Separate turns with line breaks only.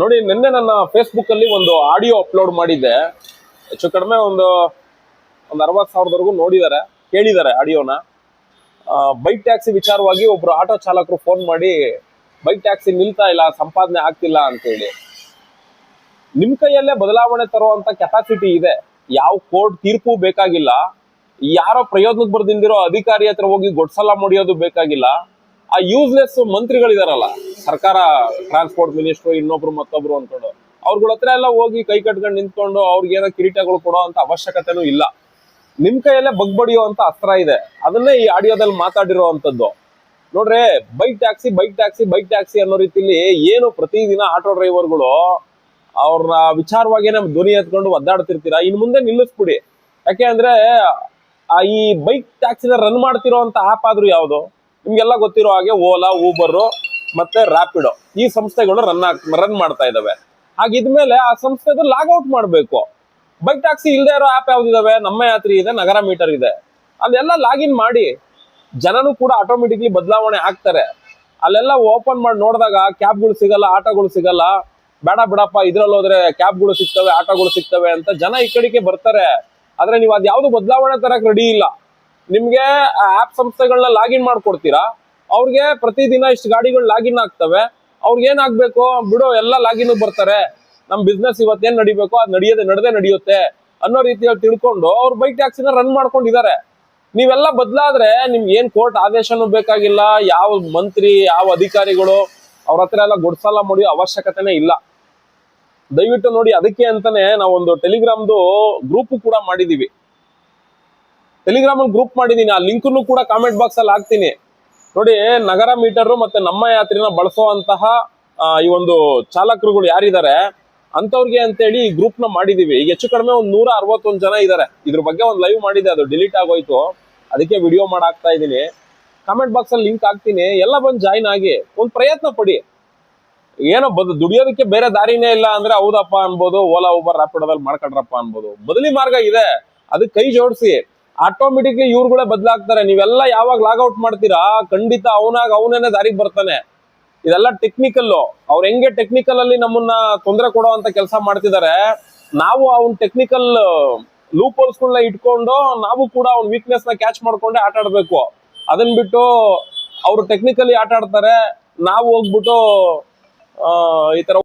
ನೋಡಿ, ನಿನ್ನೆ ನನ್ನ ಫೇಸ್ಬುಕ್ ಅಲ್ಲಿ ಒಂದು ಆಡಿಯೋ ಅಪ್ಲೋಡ್ ಮಾಡಿದ್ದೆ. ಹೆಚ್ಚು ಕಡಿಮೆ ಒಂದು ಒಂದು ಅರವತ್ತು ಸಾವಿರದವರೆಗೂ ನೋಡಿದ್ದಾರೆ, ಕೇಳಿದ್ದಾರೆ ಆಡಿಯೋನ ಬೈಕ್ ಟ್ಯಾಕ್ಸಿ ವಿಚಾರವಾಗಿ ಒಬ್ರು ಆಟೋ ಚಾಲಕರು ಫೋನ್ ಮಾಡಿ ಬೈಕ್ ಟ್ಯಾಕ್ಸಿ ನಿಲ್ತಾ ಇಲ್ಲ, ಸಂಪಾದನೆ ಆಗ್ತಿಲ್ಲ ಅಂತೇಳಿ. ನಿಮ್ಮ ಕೈಯಲ್ಲೇ ಬದಲಾವಣೆ ತರುವಂತ ಕೆಪಾಸಿಟಿ ಇದೆ. ಯಾವ ಕೋರ್ಟ್ ತೀರ್ಪು ಬೇಕಾಗಿಲ್ಲ. ಯಾರೋ ಪ್ರಯೋಜನಕ್ಕೆ ಬರ್ದಿಂದಿರೋ ಅಧಿಕಾರಿ ಹತ್ರ ಹೋಗಿ ಗೊಡ್ಸಲ ಮುಡಿಯೋದು ಬೇಕಾಗಿಲ್ಲ. ಆ ಯೂಸ್ಲೆಸ್ ಮಂತ್ರಿಗಳಿದಾರಲ್ಲ. ಸರ್ಕಾರ ಟ್ರಾನ್ಸ್ಪೋರ್ಟ್ ಮಿನಿಸ್ಟರ್ ಇನ್ನೊಬ್ರು ಮತ್ತೊಬ್ರು ಅನ್ಕೊಂಡು ಅವ್ರಗಳ ಹತ್ರ ಎಲ್ಲ ಹೋಗಿ ಕೈ ಕಟ್ಕೊಂಡು ನಿಂತ್ಕೊಂಡು ಅವ್ರಿಗೆ ಏನೋ ಕಿರೀಟಗಳು ಕೊಡೋ ಅಂತ ಅವಶ್ಯಕತೆನೂ ಇಲ್ಲ. ನಿಮ್ ಕೈಯಲ್ಲೇ ಬಗ್ಬಡಿಯೋ ಅಂತ ಅಸ್ತ್ರ ಇದೆ. ಅದನ್ನೇ ಈ ಆಡಿಯೋದಲ್ಲಿ ಮಾತಾಡಿರೋ ಅಂತದ್ದು ನೋಡ್ರಿ bike taxi bike taxi bike taxi ಅನ್ನೋ ರೀತಿಲಿ ಏನು ಪ್ರತಿದಿನ ಆಟೋ ಡ್ರೈವರ್ಗಳು ಅವ್ರನ್ನ ವಿಚಾರವಾಗೇನೆ ಧ್ವನಿ ಎತ್ಕೊಂಡು ಒದ್ದಾಡ್ತಿರ್ತೀರಾ? ಇನ್ ಮುಂದೆ ನಿಲ್ಲಿಸ್ಬಿಡಿ. ಯಾಕೆ ಅಂದ್ರೆ ಈ ಬೈಕ್ ಟ್ಯಾಕ್ಸಿನ ರನ್ ಮಾಡ್ತಿರೋ ಅಂತ ಆಪ್ ಆದ್ರೂ ಯಾವುದು? ನಿಮ್ಗೆಲ್ಲ ಗೊತ್ತಿರೋ ಹಾಗೆ ಓಲಾ ಊಬರ್ ಮತ್ತೆ ರ್ಯಾಪಿಡೋ ಈ ಸಂಸ್ಥೆಗಳು ರನ್ ರನ್ ಮಾಡ್ತಾ ಇದಾವೆ. ಹಾಗಿದ್ಮೇಲೆ ಆ ಸಂಸ್ಥೆದು ಔಟ್ ಮಾಡಬೇಕು. ಬೈಕ್ ಟ್ಯಾಕ್ಸಿ ಇಲ್ಲದೆ ಇರೋ ಆಪ್ ಯಾವ್ದಿದಾವೆ? ನಮ್ಮ ಯಾತ್ರಿ ಇದೆ, ನಗರ ಮೀಟರ್ ಇದೆ. ಅದೆಲ್ಲ ಲಾಗಿನ್ ಮಾಡಿ ಜನನು ಕೂಡ ಆಟೋಮೆಟಿಕ್ಲಿ ಬದಲಾವಣೆ ಆಗ್ತಾರೆ. ಅಲ್ಲೆಲ್ಲ ಓಪನ್ ಮಾಡಿ ನೋಡಿದಾಗ ಕ್ಯಾಬ್ಗಳು ಸಿಗಲ್ಲ, ಆಟೋಗಳು ಸಿಗಲ್ಲ. ಬೇಡ ಬಿಡಪ್ಪ, ಇದ್ರಲ್ಲಿ ಹೋದ್ರೆ ಕ್ಯಾಬ್ಗಳು ಸಿಗ್ತವೆ, ಆಟೋಗಳು ಸಿಗ್ತವೆ ಅಂತ ಜನ ಈ ಕಡೆಗೆ ಬರ್ತಾರೆ. ಆದ್ರೆ ನೀವು ಅದ್ ಯಾವ್ದು ಬದಲಾವಣೆ ತರಕ್ ರೆಡಿ ಇಲ್ಲ. ನಿಮ್ಗೆ ಆಪ್ ಸಂಸ್ಥೆಗಳನ್ನ ಲಾಗಿನ್ ಮಾಡ್ಕೊಡ್ತೀರಾ? ಅವ್ರಿಗೆ ಪ್ರತಿದಿನ ಇಷ್ಟು ಗಾಡಿಗಳು ಲಾಗಿನ್ ಆಗ್ತವೆ. ಅವ್ರಿಗೆ ಏನಾಗ್ಬೇಕು? ಬಿಡು ಎಲ್ಲ ಲಾಗಿನ್ ಬರ್ತಾರೆ. ನಮ್ ಬಿಸ್ನೆಸ್ ಇವತ್ತೇನ್ ನಡಿಬೇಕು? ಅದ್ ನಡೆಯದೆ, ನಡೆದೇ ನಡೆಯುತ್ತೆ ಅನ್ನೋ ರೀತಿಯಲ್ಲಿ ತಿಳ್ಕೊಂಡು ಅವ್ರು ಬೈಕ್ ಟ್ಯಾಕ್ಸಿನ ರನ್ ಮಾಡ್ಕೊಂಡಿದ್ದಾರೆ. ನೀವೆಲ್ಲ ಬದಲಾದ್ರೆ ನಿಮ್ಗೆ ಏನ್ ಕೋರ್ಟ್ ಆದೇಶನೂ ಬೇಕಾಗಿಲ್ಲ. ಯಾವ ಮಂತ್ರಿ, ಯಾವ ಅಧಿಕಾರಿಗಳು ಅವ್ರ ಹತ್ರ ಎಲ್ಲ ಗೊಡ್ಸಾಲ ಮುಡಿಯೋ ಅವಶ್ಯಕತೆನೇ ಇಲ್ಲ. ದಯವಿಟ್ಟು ನೋಡಿ ಅದಕ್ಕೆ ಅಂತಾನೆ ನಾವೊಂದು ಟೆಲಿಗ್ರಾಮ್ದು ಗ್ರೂಪ್ ಕೂಡ ಮಾಡಿದೀವಿ. ಟೆಲಿಗ್ರಾಮ್ ಅಲ್ಲಿ ಗ್ರೂಪ್ ಮಾಡಿದೀನಿ. ಆ ಲಿಂಕ್ನು ಕೂಡ ಕಾಮೆಂಟ್ ಬಾಕ್ಸ್ ಅಲ್ಲಿ ಹಾಕ್ತೀನಿ. ನೋಡಿ, ನಗರ ಮೀಟರ್ ಮತ್ತೆ ನಮ್ಮ ಯಾತ್ರಿನ ಬಳಸುವಂತಹ ಈ ಒಂದು ಚಾಲಕರುಗಳು ಯಾರಿದ್ದಾರೆ? ಅಂತವ್ರಿಗೆ ಅಂತೇಳಿ ಈ ಗ್ರೂಪ್ನ ಮಾಡಿದೀವಿ. ಈಗ ಹೆಚ್ಚು ಕಡಿಮೆ ಒಂದ್ ನೂರ ಅರವತ್ತೊಂದು ಜನ ಇದ್ದಾರೆ ಇದ್ರ ಬಗ್ಗೆ ಒಂದು ಲೈವ್ ಮಾಡಿದೆ. ಅದು ಡಿಲೀಟ್ ಆಗೋಯ್ತು. ಅದಕ್ಕೆ ವಿಡಿಯೋ ಮಾಡಾಕ್ತಾ ಇದ್ದೀನಿ. ಕಾಮೆಂಟ್ ಬಾಕ್ಸ್ ಅಲ್ಲಿ ಲಿಂಕ್ ಹಾಕ್ತೀನಿ. ಎಲ್ಲ ಬಂದು ಜಾಯಿನ್ ಆಗಿ ಒಂದು ಪ್ರಯತ್ನ ಪಡಿ. ಏನೋ ಬದ್ ದುಡಿಯೋದಕ್ಕೆ ಬೇರೆ ದಾರಿನೇ ಇಲ್ಲ ಅಂದ್ರೆ ಹೌದಪ್ಪ ಅನ್ಬೋದು, ಓಲಾ ಊಬರ್ ರ್ಯಾಪಿಡೋದಲ್ಲಿ ಮಾಡ್ಕೊಡ್ರಪ್ಪ ಅನ್ಬೋದು. ಬದಲಿ ಮಾರ್ಗ ಇದೆ. ಅದಕ್ಕೆ ಕೈ ಜೋಡಿಸಿ. ಆಟೋಮೆಟಿಕ್ಲಿ ಇವ್ರುಗಳೇ ಬದಲಾಗ್ತಾರೆ. ನೀವೆಲ್ಲ ಯಾವಾಗ ಲಾಗೌಟ್ ಮಾಡ್ತೀರಾ, ಖಂಡಿತ ಅವನಾಗ ಅವನೇನೆ ದಾರಿಗೆ ಬರ್ತಾನೆ. ಇದೆಲ್ಲ ಟೆಕ್ನಿಕಲ್ ಅವ್ರು ಹೆಂಗೆ ಟೆಕ್ನಿಕಲ್ ಅಲ್ಲಿ ನಮ್ಮನ್ನ ತೊಂದರೆ ಕೊಡುವಂತ ಕೆಲಸ ಮಾಡ್ತಿದ್ದಾರೆ ನಾವು ಅವ್ನ ಟೆಕ್ನಿಕಲ್ ಲೂಪ್ ಹೋಲ್ಸ್ಗಳನ್ನ ಇಟ್ಕೊಂಡು ನಾವು ಕೂಡ ಅವ್ನ ವೀಕ್ನೆಸ್ನ ಕ್ಯಾಚ್ ಮಾಡ್ಕೊಂಡೆ ಆಟ ಆಡ್ಬೇಕು. ಅದನ್ ಬಿಟ್ಟು ಅವರು ಟೆಕ್ನಿಕಲಿ ಆಟ ಆಡ್ತಾರೆ, ನಾವು ಹೋಗ್ಬಿಟ್ಟು ಈ ತರ